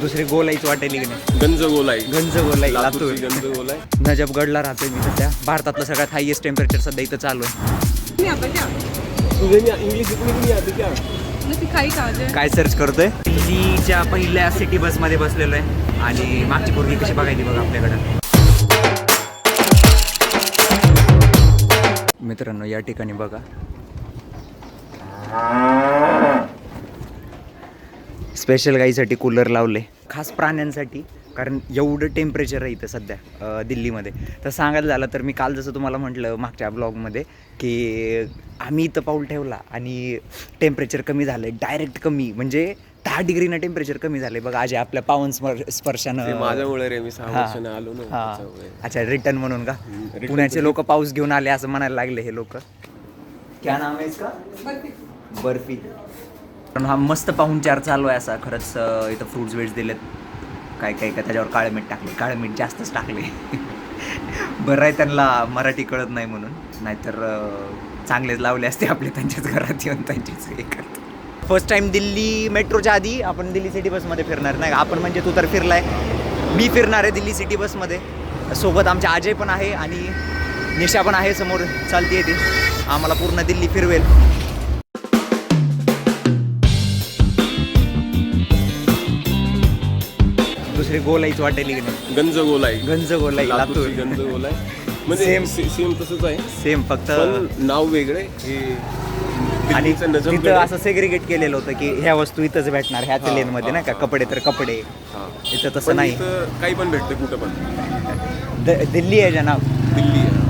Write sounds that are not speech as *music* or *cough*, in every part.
दुसरी गोलाईच वाटेल की नाही गंज गोलाई. गंज गोलाई लातूर. गंज गोलाई. नजफगडला राहतोय मी सध्या. भारतातलं सगळ्यात हायएस्ट टेम्परेचर सध्या इथं चालू आहे. क्या इंग्लिश सर्च करतोय? दिल्लीच्या पहिल्या सिटी बसमध्ये बसलेलो आहे. आणि मागची पोरगी कशी बघायची बघा आपल्याकडं. मित्रांनो या ठिकाणी बघा. स्पेशल गाईसाठी कूलर लावले. खास प्राण्यांसाठी कारण एवढं टेम्परेचर आहे इथं सध्या दिल्लीमध्ये. तर सांगायला झालं तर मी काल जसं तुम्हाला म्हटलं मागच्या ब्लॉगमध्ये की आम्ही इथं पाऊल ठेवला आणि टेम्परेचर कमी झालं आहे डायरेक्ट कमी. म्हणजे दहा डिग्रीनं टेम्परेचर कमी झालं बघा आज आपल्या पावन स्पर्शानं माझ्यामुळे रे मी आलो ना. अच्छा रिटर्न म्हणून का? पुण्याचे लोक पाऊस घेऊन आले असं म्हणायला लागले हे लोक. क्या नाम आहे इसका? बर्फी. पण हा मस्त पाहुणचार चालू आहे असा. खरंच इथं फ्रूट्स वेट्स दिलेत. काय काय काय त्याच्यावर काळे मीठ टाकले. काळे मीठ जास्तच टाकले. *laughs* बरं आहे त्यांना मराठी कळत नाही म्हणून. नाहीतर चांगलेच लावले असते आपले त्यांच्याच घरात येऊन त्यांचेच हे करत फर्स्ट टाईम दिल्ली मेट्रोच्या आधी आपण दिल्ली सिटी बसमध्ये फिरणार. नाही का? आपण म्हणजे तू तर फिरलाय. मी फिरणार आहे दिल्ली सिटी बसमध्ये सोबत आमच्या अजय पण आहे आणि निशा पण आहे समोर. चालती ती. आम्हाला पूर्ण दिल्ली फिरवेल. दुसरी गोलाईच वाटेल की नाही? गंज गोलाई. गंज गोलाई लातूर. लातूरची गंज गोलाई. म्हणजे Same. सेम तसंच आहे. सेम फक्त पण नाव वेगळे. हे आणि दिल्लीचं तिथं आहे. असं सेग्रिगेट केलेलं होतं की ह्या वस्तू इथंच भेटणार ह्याच हा, लेन मध्ये हा, नाही का? हा. कपडे तर कपडे. हा. इथं तसं पण नाही. इथं काही पण भेटतं कुठं पण. द- दिल्ली आहे जनाब. दिल्ली आहे.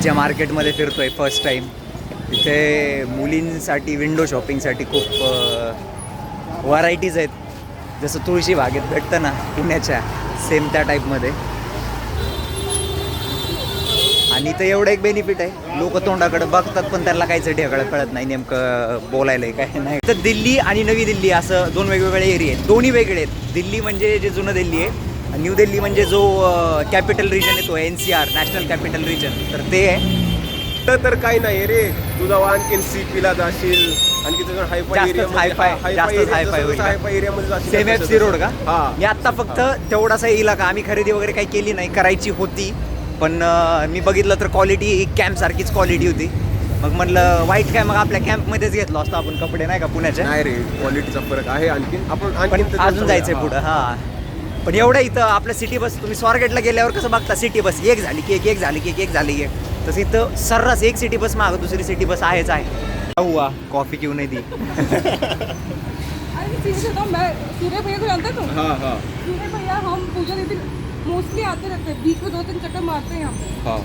दिल्लीच्या मार्केटमध्ये फिरतो आहे फर्स्ट टाईम तिथे मुलींसाठी विंडो शॉपिंगसाठी खूप व्हरायटीज आहेत. जसं तुळशी बागेत भेटतं ना पुण्याच्या सेम त्या टाईपमध्ये आणि इथं एवढं एक बेनिफिट आहे लोक तोंडाकडे बघतात पण त्यांना काहीच ढेकळं कळत नाही नेमकं बोलायला काय नाही. तर दिल्ली आणि नवी दिल्ली असं दोन वेगवेगळे एरिया आहेत. दोन्ही वेगळे आहेत. दिल्ली म्हणजे जे जुनं दिल्ली आहे न्यू दिल्ली म्हणजे जो कॅपिटल रिजन आहे तो N C R national capital region तर ते आहे. तर तर काही नाही रे. तुझा आणखीन सीपीला जाशील. आणखी तुझं हायफाय एरिया का? सी रोड का? हा. मी आत्ता फक्त तेवढासा इलाका आम्ही खरेदी वगैरे काही केली नाही करायची होती. पण मी बघितलं तर क्वालिटी कॅम्प सारखीच क्वालिटी होती. मग म्हणलं वाईट काय मग आपल्या कॅम्पमध्येच घेतलो असतो आपण कपडे नाही का पुण्याचे? नाही रे क्वालिटीचा फरक आहे आणखीन. आपण अजून जायचंय. पुढं हा. पण एवढं इथं आपलं सिटी बस तुम्ही स्वारगेटला गेल्यावर कसं बघता सिटी बस एक झाली की एक एक झाली की एक एक झाली की एक. तसं इथं सर्रास एक सिटी बस मागं दुसरी सिटी बस आहेच आहे. हुआ कॉफी क्यों नाही दी सूर्य भैया को जानता है तुम हा हा. सूर्य भैया हम पूजा दीदी मोस्टली आते रहते हैं बीच में दो तीन चक्कर मारते हैं यहाँ पे हा.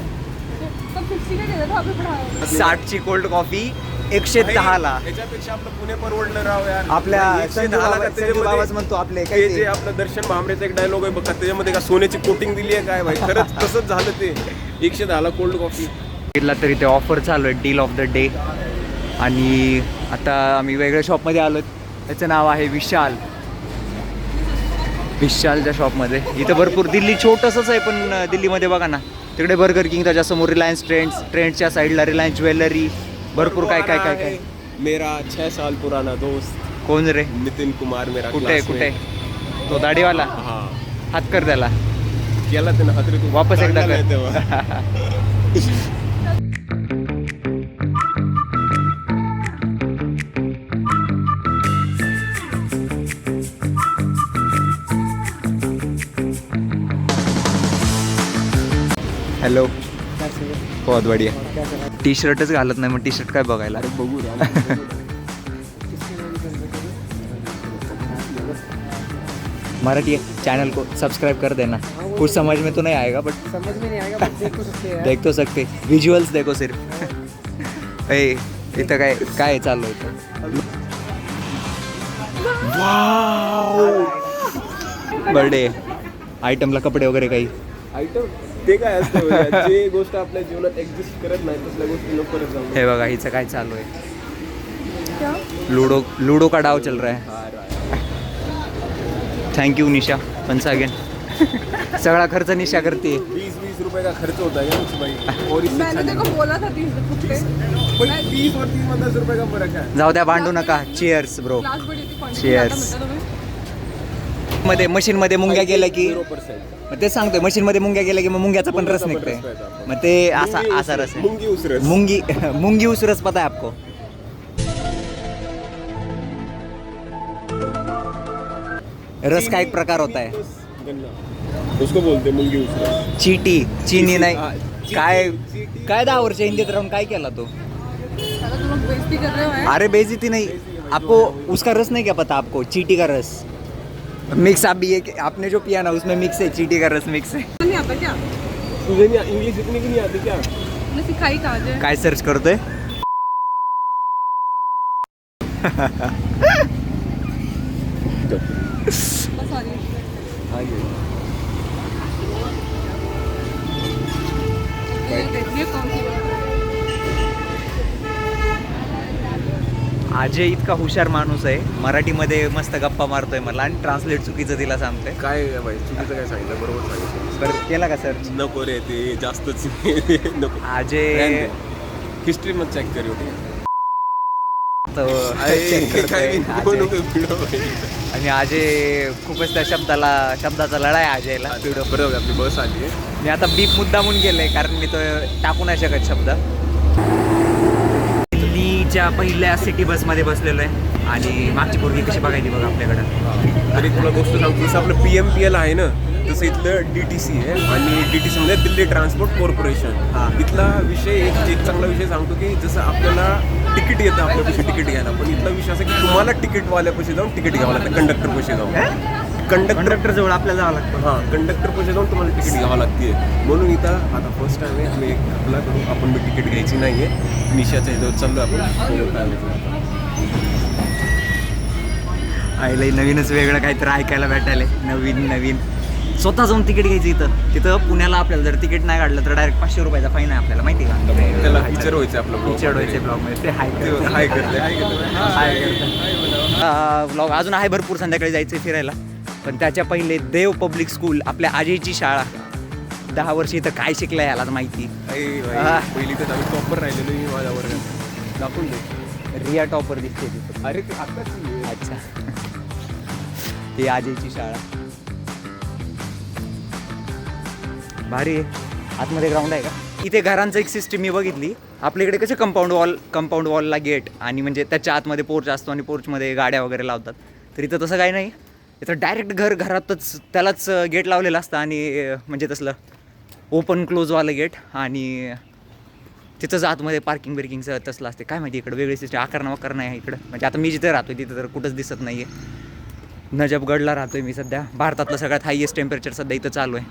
साठची कोल्ड कॉफी एकशे दहाला. याच्यापेक्षा आपलं पुणे परवडलं राव यार. आपल्या संजू बाबा- संजू बाबाच म्हणतो आपले काय ते? ते? जे आपलं दर्शन भांबरेचा एक डायलॉग आहे बघा त्याच्यामध्ये का सोन्याची कोटिंग दिली आहे काय भाई? खरंच *laughs* तसंच झालं ते. एकशे दहाला कोल्ड कॉफी बघितला तरी ते ऑफर चालू आहे डील ऑफ द डे आणि आता आम्ही वेगळ्या शॉपमध्ये आलो. त्याचं नाव आहे विशाल. विशालच्या शॉपमध्ये इथं भरपूर दिल्ली छोटंसंच आहे पण दिल्लीमध्ये बघा ना. तिकडे बर्गर किंग त्याच्यासमोर रिलायन्स ट्रेंड्स ट्रेंड्सच्या साईडला रिलायन्स ज्वेलरी भरपूर काय काय काय काय मेरा छह साल पुराना दोस्त कोण रे नितिन कुमार मेरा कुठे आहे कुठे classmate. आहे? तो दाढीवाला हा हात कर त्याला केला त्यानं तू वापस एकदा काढला कर. नाही तेव्हा. *laughs* हॅलो. बहुत बढिया टी शर्टच घालत नाही मग टी शर्ट काय बघायला? बघू रे. मराठी चैनल को सब्सक्राइब कर देना. कुछ समझ में तो नहीं आएगा बट समझ में नहीं आएगा बट देख तो सकते हैं। देख विज्युअल्स सिर्फ ए इथं काय काय चालू इथं? बर्थडे आयटमला कपडे वगैरे काही? आयटम ते काय असतं बघा, जे गोष्ट आपल्या जीवनात एक्झिस्ट करत नाही तसल्या गोष्टी नको करत जाऊ हे बघा हिचं काय चालू आहे. क्या? लूडो लूडो का डाव चल रहा है. Thank you Nisha. Once again सगळा खर्च निशा करते. वीस वीस तीस रुपए का खर्च होता है मुझे भाई और इससे मैंने देखो बोला था तीस रुपये भाई तीस और तीस में दस रुपए का फर्क है जाऊ द्या भांडू नका. चिअर्स ब्रो क्लास बड़ी थी क्वांटिटी Cheers. आता म्हणता तुम्ही मध्ये मशीन मध्ये मुंग्या गेल्या की मग ते सांगतोय मशीन मध्ये मुंग्या गेल्या की मग मुंग्याचा पण रस निघतोय. मग ते असा असा रस आहे. मुंगी उस रस मुंगी *laughs* मुंगी उस रस पता है आपको? रस का एक प्रकार होता है उसको बोलते हैं मुंगी उस रस चीटी. चीनी नाही. काय. काय दहा वर्ष हिंदीत राहून काय केला तो? अगर तुम लोग बेइज्जती कर रहे अरे बेइज्जती नहीं. आपको उसका रस नहीं क्या पता आपको? चीटी का रस. मिक्स आप भी ये आपने जो पिया ना उसमें मिक्स है चीटी का रस मिक्स है। नहीं आता क्या? तुझे नहीं इंग्लिश इतनी की नहीं आती क्या? मैं सिखाई कहाँ जे काय सर्च सॉरी देखिए कौन सी बात है। अजय इतका हुशार माणूस आहे. मराठीमध्ये मस्त गप्पा मारतोय मला आणि ट्रान्सलेट चुकीचं तिला सांगतोय. काय भाई चुकीचं काय सांगितलं? बरोबर सांगितलं. बरं केला का सर्च नको रे ते जास्तच. *laughs* नको. अजय हिस्ट्री मत चेक करू. आणि अजय खूपच त्या शब्दाला शब्दाचा लढा आहे अजयला बरोबर आपली बस आली आहे. मी आता बीप मुद्दामून गेले कारण मी तो टाकू नाही शकत शब्द. दिल्लीच्या पहिल्या सिटी बसमध्ये बसलेलो आहे. आणि मागची पोरगी कशी बघायची बघा आपल्याकडं. तरी तुला गोष्ट सांगतो जसं आपलं पी एम पी एल आहे ना तसं इथलं डी टी सी आहे. आणि डी टी सीमध्ये दिल्ली ट्रान्सपोर्ट कॉर्पोरेशन हां. इथला विषय एक एक चांगला विषय सांगतो की जसं आपल्याला तिकीट येतं आपल्यापाशी तिकीट घ्यायला. पण इथला विषय असा की तुम्हाला तिकीटवाल्यापाशी जाऊन तिकीट घ्यावं लागतं कंडक्टर पैसे जाऊन. कंडक्टर कंडक्टर जवळ आपल्याला जावं लागतं. हां कंडक्टर पैसे जाऊन तुम्हाला तिकीट घ्यावं लागते म्हणून इथं आता फर्स्ट टाइम आहे आम्ही एक आपला करू आपण बी तिकीट घ्यायची नाही आहे निशाच्या इथं चाललो आपण. आईला नवीनच वेगळं काहीतरी ऐकायला भेटायला नवीन नवीन. स्वतः जाऊन तिकीट घ्यायचं इथं. तिथं पुण्याला आपल्याला जर तिकीट नाही काढलं तर डायरेक्ट पाचशे रुपयाचा फाईन आहे आपल्याला माहिती का? त्याला फीचर व्हायचं आपलं मध्ये. व्हायचे ब्लॉग ते हाय ते हाय करते. हाय करते. ब्लॉग अजून आहे भरपूर संध्याकाळी जायचं फिरायला. पण त्याच्या पहिले देव पब्लिक स्कूल आपल्या आजीची शाळा. दहा वर्ष इथं काय शिकलं याला माहिती. पहिली तर आम्ही टॉपर राहिलेलो मी माझ्या वर्गात. दाखवून दे. रिया टॉपर दिसते तिथं. अरे. अच्छा. ही आजीची शाळा. भारी आहे. आतमध्ये ग्राउंड आहे का? इथे घरांचं एक सिस्टीम मी बघितली. आपल्याकडे कसं कंपाऊंड वॉल कंपाऊंड वॉलला गेट आणि म्हणजे त्याच्या आतमध्ये पोर्च असतो आणि पोर्चमध्ये गाड्या वगैरे लावतात. तर इथं तसं काही नाही. इथं डायरेक्ट घर घरातच त्यालाच गेट लावलेलं असतं आणि म्हणजे तसलं ओपन क्लोजवालं गेट आणि तिथंच आतमध्ये पार्किंग बिर्किंगचं तसलं असते. काय माहिती इकडं वेगळी सिस्टम आकार वकार नाही आहे इकडं. म्हणजे आता मी जिथे राहतो तिथं तर कुठंच दिसत नाही आहे नजबगडला आहे मी सध्या. भारतातलं सगळ्यात हायएस्ट टेम्परेचर सध्या इथं चालू आहे.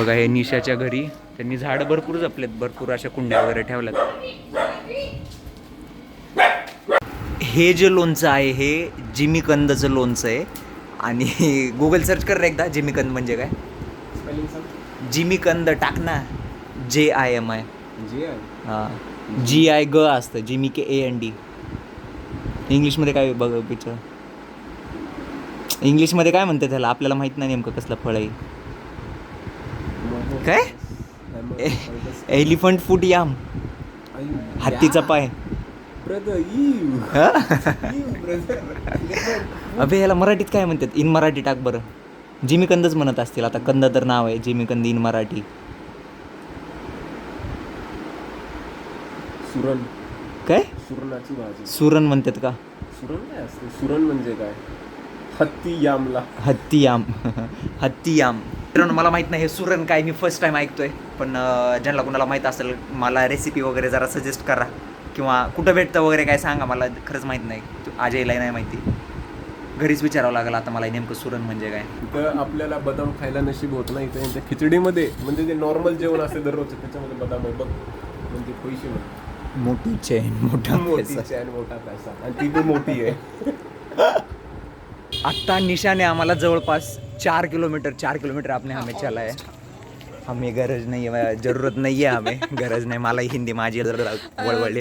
बघा हे निशाच्या घरी. त्यांनी झाडं भरपूर जपलेत. भरपूर अशा कुंड्या वगैरे ठेवल्यात. हे जे लोणचं आहे हे जिमीकंदचं लोणचं आहे. आणि *laughs* गुगल सर्च कर रे एकदा जिमीकंद म्हणजे काय? सांग. जिमीकंद टाक ना जे आय एम आय. हां. जी आय ग असतं जिमी के ए एन डी इंग्लिशमध्ये काय बघ पिक्चर इंग्लिशमध्ये काय म्हणते त्याला? आपल्याला माहीत नाही नेमकं कसलं फळ आहे. काय? Elephant foot yam. हत्तीचा पाय. *laughs* अबे याला मराठीत काय म्हणतात? इन मराठी टाक बरं. जिमीकंदच म्हणत असतील. आता कंद तर नाव आहे. जिमीकंद इन मराठी. सुरण काय? सुरणाची भाजी. सुरण म्हणतात का? सुरण काय असते. सुरण म्हणजे काय? हत्ती यामला. हत्तीयाम *laughs* हत्तीयाम मित्रांनो मला माहीत नाही हे सुरण काय. मी फर्स्ट टाइम ऐकतोय. पण ज्यांना कोणाला माहीत असेल मला रेसिपी वगैरे जरा सजेस्ट करा. किंवा कुठं भेटतं वगैरे काय सांगा मला खरंच माहीत नाही. अजयलाही नाही माहिती. घरीच विचारावं लागेल आता मला नेमकं सुरण म्हणजे काय. इथं आपल्याला बदाम खायला नशीब होत नाही इथं यांच्या खिचडीमध्ये म्हणजे जे नॉर्मल जेवण असते दररोजचं त्याच्यामध्ये बदाम आहे बघ. म्हणजे पैसे मोठी चेन मोठा मोठी पैसा. चॅन मोठा पैसा. आणि ती पण मोठी आहे. *laughs* आत्ता निशाने आम्हाला जवळपास चार किलोमीटर चार किलोमीटर आपने हमें चला है हमें गरज नहीं है जरूरत नहीं है हमें गरज नाही मला हिंदी माझी जरा वळवळली.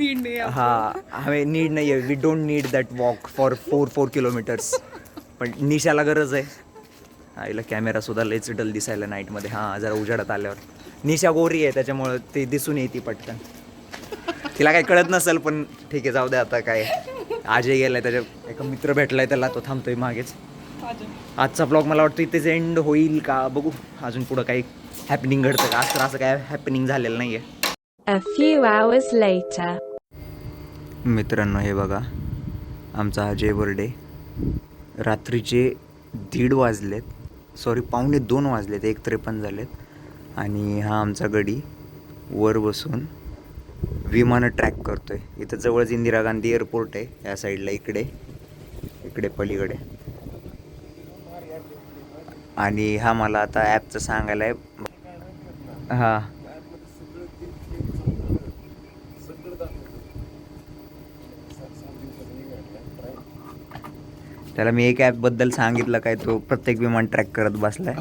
नीड नहीं है हा हमें नीड नाही आहे we don't need that walk for four four kilometres पण निशाला गरज आहे. आईला कॅमेरा सुद्धा लयच डल दिसायला नाईटमध्ये हां जरा उजाडात आल्यावर. निशा गोरी आहे त्याच्यामुळं ते दिसून येते पटकन. तिला काही कळत नसेल पण ठीक आहे जाऊ दे आता काय. आजही गेलाय त्याच्या एका मित्र भेटलाय त्याला तो थांबतोय मागेच. आजचा ब्लॉग मला वाटतं इथेच एंड होईल का? बघू. अजून पुढं काही हॅपनिंग घडतं का? आज तर असं काय हॅपनिंग झालेलं नाही आहे A few hours later. मित्रांनो हे बघा. आमचा अजय बर्डे. रात्रीचे दीड वाजलेत. सॉरी पावणे दोन वाजलेत एक त्रेपन्न झालेत. आणि हा आमचा गडी वर बसून विमानं ट्रॅक करतो आहे इथं जवळच इंदिरा गांधी एअरपोर्ट आहे या साईडला इकडे. इकडे पलीकडे. आणि हा मला आता ॲपचं सांगायला आहे. हां. त्याला मी एक ॲपबद्दल सांगितलं काय तो प्रत्येक विमान ट्रॅक करत बसलाय.